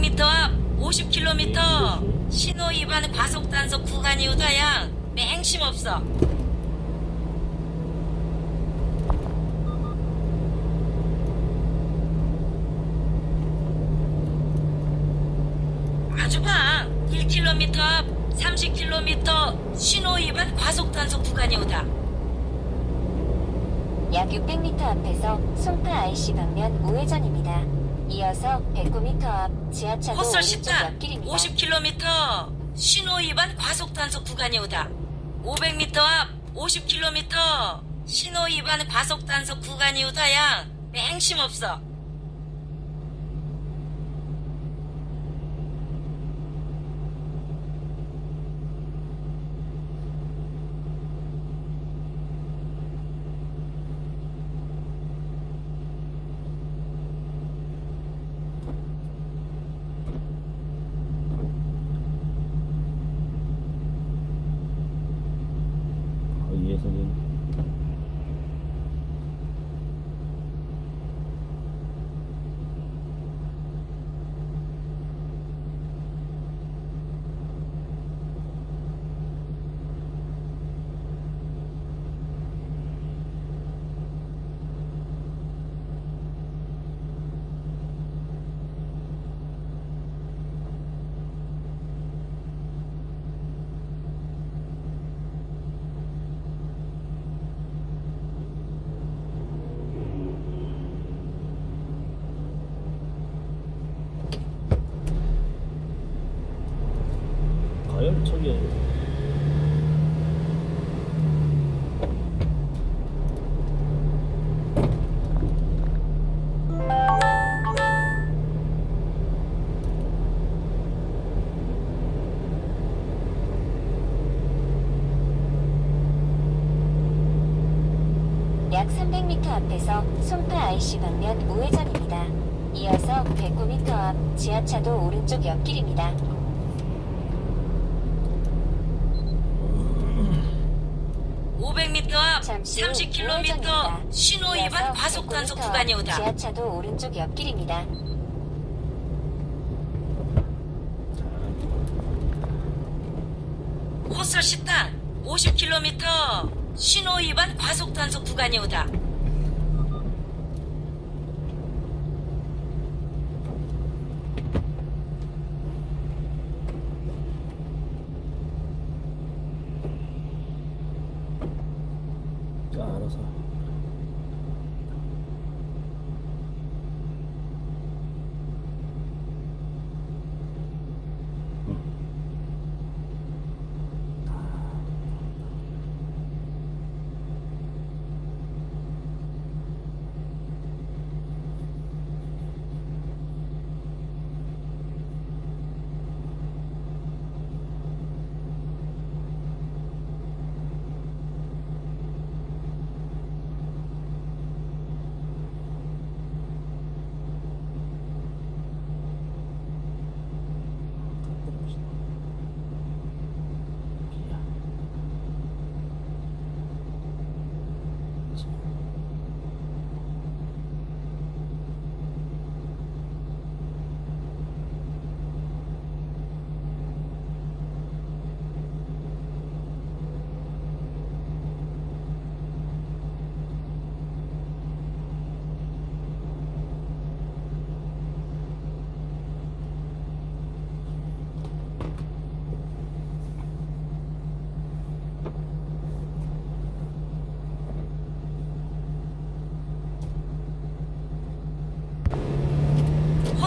500m 앞 50km 신호 위반 과속 단속 구간이 오다야 맹심 없어. 봐. 1km 앞 30km 신호 위반 과속 단속 구간이 오다. 약 600m 앞에서 송파 IC 방면 우회전입니다. 이어서 109m 앞 지하차도 헛설 오른쪽 식당 옆길입니다. 50km 신호 위반 과속 단속 구간이 오다. 500m 앞 50km 신호 위반 과속 단속 구간이 오다야 맹심 없어. 어, 100m 앞에서 송파 IC 방면 우회전입니다. 이어서 109m 앞 지하차도 오른쪽 옆길입니다. 500m 앞 30km 신호 위반 과속 단속 구간이 오다. 지하차도 오른쪽 옆길입니다. 호설 식당 50km 신호 위반 과속 단속 구간이 오다. also.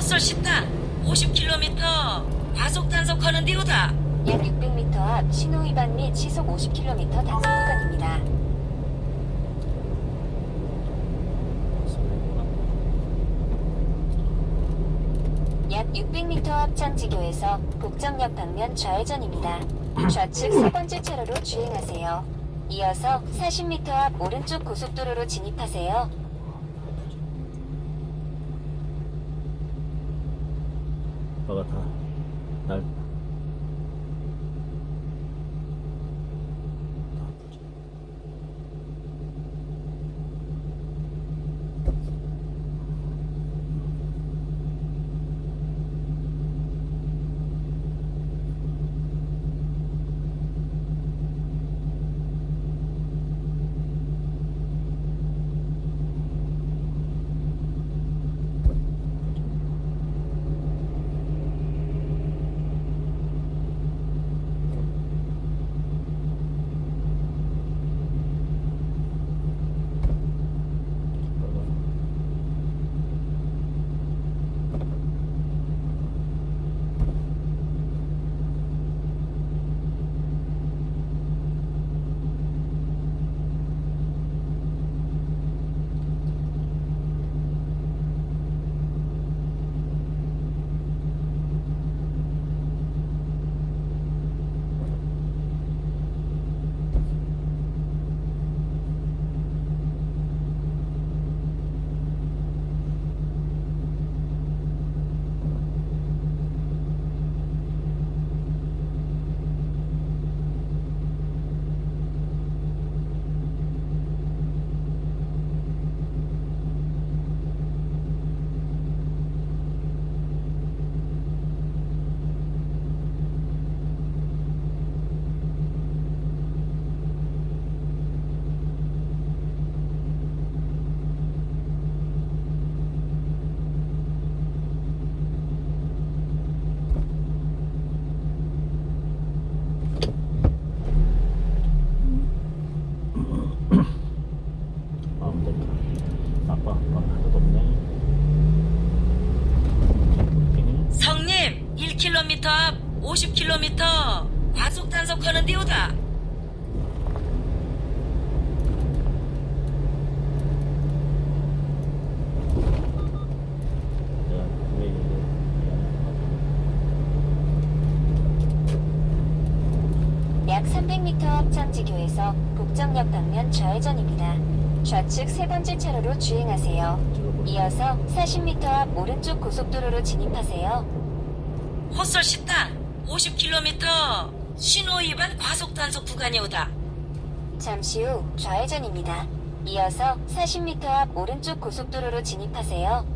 헛설 식당 50km 과속 단속하는 데 오다. 약 600m 앞 신호 위반 및 시속 50km 단속 구간입니다. 약 600m 앞 장지교에서 복정역 방면 좌회전입니다. 좌측 세 번째 차로로 주행하세요. 이어서 40m 앞 오른쪽 고속도로로 진입하세요. 너가 다 10km 앞 50km 과속 단속하는 데오다. 약 300m 앞 창지교에서 북정역 방면 좌회전입니다. 좌측 세 번째 차로로 주행하세요. 이어서 40m 앞 오른쪽 고속도로로 진입하세요. 헛설 식당 50km 신호 위반 과속 단속 구간에 오다. 잠시 후 좌회전입니다. 이어서 40m 앞 오른쪽 고속도로로 진입하세요.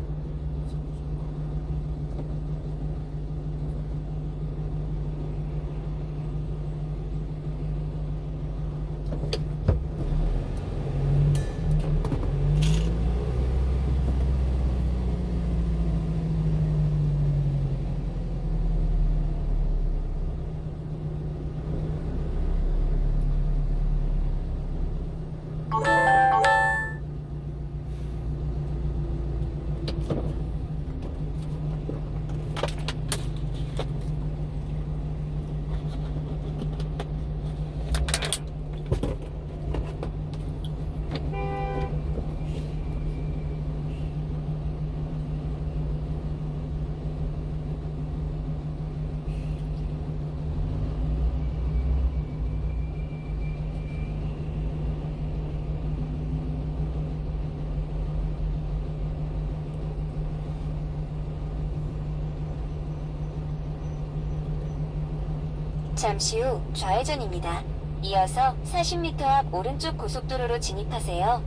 잠시 후 좌회전입니다. 이어서 40m 앞 오른쪽 고속도로로 진입하세요.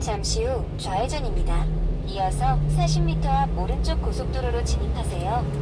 잠시 후 좌회전입니다. 이어서 40m 앞 오른쪽 고속도로로 진입하세요.